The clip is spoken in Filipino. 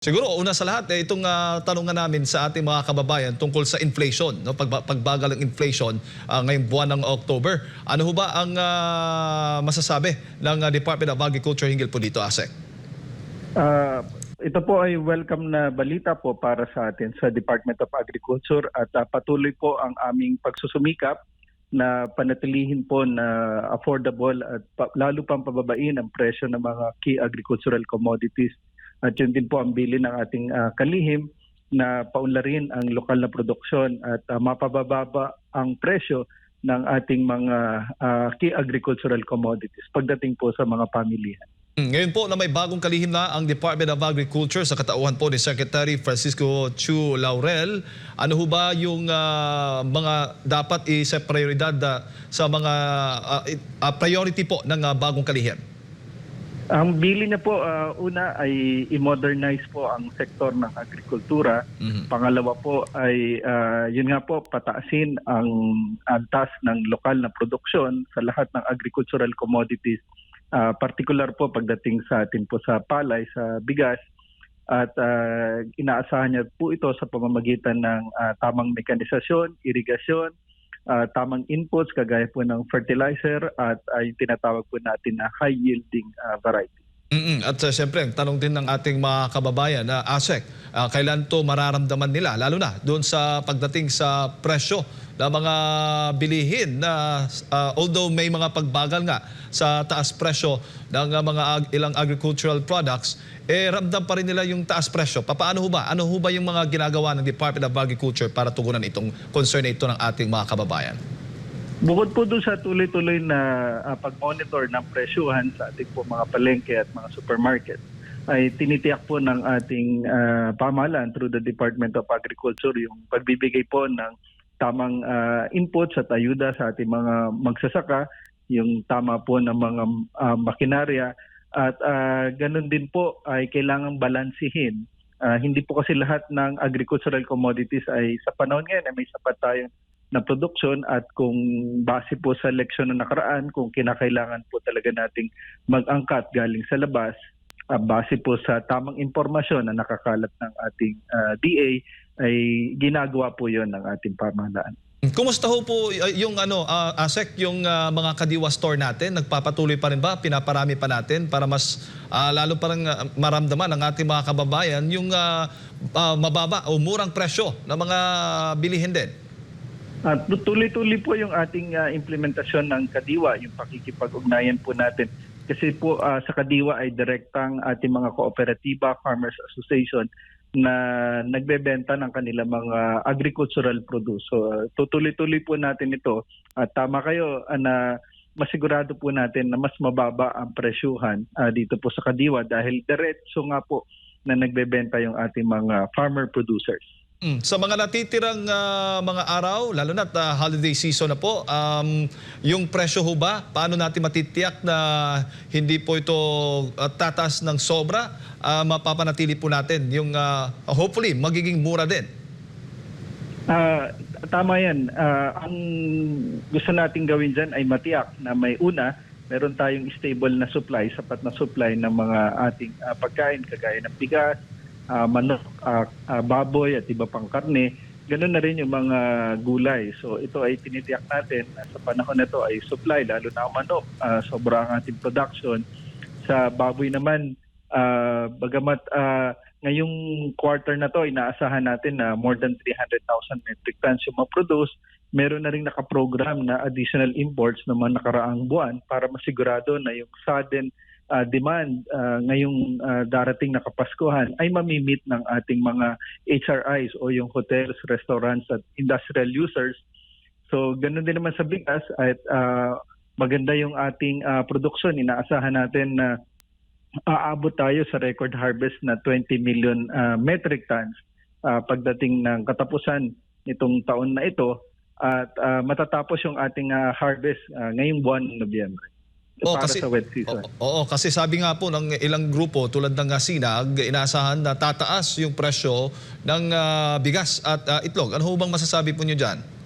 Siguro una sa lahat eh, itong uh, tanungan namin sa ating mga kababayan tungkol sa inflation, no? Pagba- pagbagal ng inflation ah, ngayong buwan ng October. Ano ho ba ang ah, masasabi ng ah, Department of Agriculture hinggil po dito, ASEC? Ah, ito po ay welcome na balita po para sa atin sa Department of Agriculture at ah, patuloy po ang aming pagsusumikap na panatilihin po na affordable at pa- lalo pang pababain ang presyo ng mga key agricultural commodities. At yun din po ang bilin ng ating ah, kalihim na paunlarin ang lokal na produksyon at ah, mapababa ang presyo ng ating mga ah, key agricultural commodities pagdating po sa mga pamilihan. Hmm, Ngayon po na may bagong kalihim na ang Department of Agriculture sa katauhan po ni Secretary Francisco Chu Laurel. Ano ho ba yung ah, mga dapat isa prioridad ah, sa mga i- ah, priority po ng ah, bagong kalihim? Ang bili niya po, ah, una ay i-modernize po ang sektor ng agrikultura. Mhm. Pangalawa po ay, ah, yun nga po, pataasin ang antas ng lokal na produksyon sa lahat ng agricultural commodities. Ah, particular po pagdating sa atin po sa palay, sa bigas. At ah, inaasahan niya po ito sa pamamagitan ng ah, tamang mekanisasyon, irigasyon, ah, tamang inputs kagaya po ng fertilizer at yung tinatawag po natin na high yielding ah, variety. Mm-mm. At uh, siyempre, ang tanong din ng ating mga kababayan na ASEC, ah, kailan to mararamdaman nila, lalo na doon sa pagdating sa presyo ng mga bilihin na ah, although may mga pagbagal nga sa taas presyo ng ah, mga ag- ilang agricultural products, eh ramdam pa rin nila yung taas presyo. Paano ho ba? Ano ho ba yung mga ginagawa ng Department of Agriculture para tugunan itong concern na ito ng ating mga kababayan? Bukod po doon sa tuloy-tuloy na ah, pag-monitor ng presyuhan sa ating po mga palengke at mga supermarket, ay tinitiyak po ng ating ah, pamahalaan through the Department of Agriculture yung pagbibigay po ng tamang ah, inputs at ayuda sa ating mga magsasaka, yung tama po ng mga ah, makinarya at ah, ganun din po ay kailangang balansihin. Ah, hindi po kasi lahat ng agricultural commodities ay sa panahon ngayon ay may sapat tayong na produksyon at kung base po sa leksyon na nakaraan, kung kinakailangan po talaga nating mag-angkat galing sa labas, ah, base po sa tamang impormasyon na nakakalat ng ating ah, DA, ay ginagawa po yon ng ating pamahalaan. Kumusta ho po uh, yung ano uh, ASEC yung uh, mga kadiwa store natin nagpapatuloy pa rin ba pinaparami pa natin para mas uh, lalo parang uh, maramdaman ng ating mga kababayan yung uh, uh, mababa o murang presyo ng mga bilihin din. At tuloy-tuloy po yung ating ah, implementasyon ng Kadiwa, yung pakikipag-ugnayan po natin. Kasi po ah, sa Kadiwa ay direktang ating mga kooperatiba, Farmers Association na nagbebenta ng kanilang mga agricultural produce. So ah, tutuloy-tuloy po natin ito. At tama kayo ah, na masigurado po natin na mas mababa ang presyuhan ah, dito po sa Kadiwa dahil diretso nga po na nagbebenta yung ating mga farmer producers. Mm, Sa mga natitirang uh, mga araw, lalo na uh, holiday season na po, um, yung presyo ho ba, paano natin matitiyak na hindi po ito uh, tataas ng sobra, uh, mapapanatili po natin yung uh, hopefully magiging mura din. Ah, tama yan. Ah, ang gusto nating gawin dyan ay matiyak na may una, meron tayong stable na supply, sapat na supply ng mga ating ah, pagkain kagaya ng bigas, ah, manok, ah, ah, baboy at iba pang karne. Ganun na rin yung mga gulay. So ito ay tinitiyak natin na sa panahon na ito ay supply, lalo na ang manok. Ah, sobra ang ating production. Sa baboy naman, ah, bagamat ah, ngayong quarter na to, inaasahan natin na more than 300,000 metric tons yung ma-produce. Meron na rin nakaprogram na additional imports mga nakaraang buwan para masigurado na yung sudden ah, demand ah, ngayong ah, darating na Kapaskuhan ay mamimit ng ating mga HRIs o yung hotels, restaurants at industrial users. So ganun din naman sa bigas at ah, maganda yung ating ah, produksyon. Inaasahan natin na aabot tayo sa record harvest na 20 million ah, metric tons ah, pagdating ng katapusan nitong taon na ito at ah, matatapos yung ating ah, harvest ah, ngayong buwan ng Nobyembre. Oo, para kasi- sa wet season. Oo, oo, kasi sabi nga po ng ilang grupo tulad ng uh, Sinag, inaasahan na tataas yung presyo ng ah, bigas at ah, itlog. Ano bang masasabi po niyo dyan?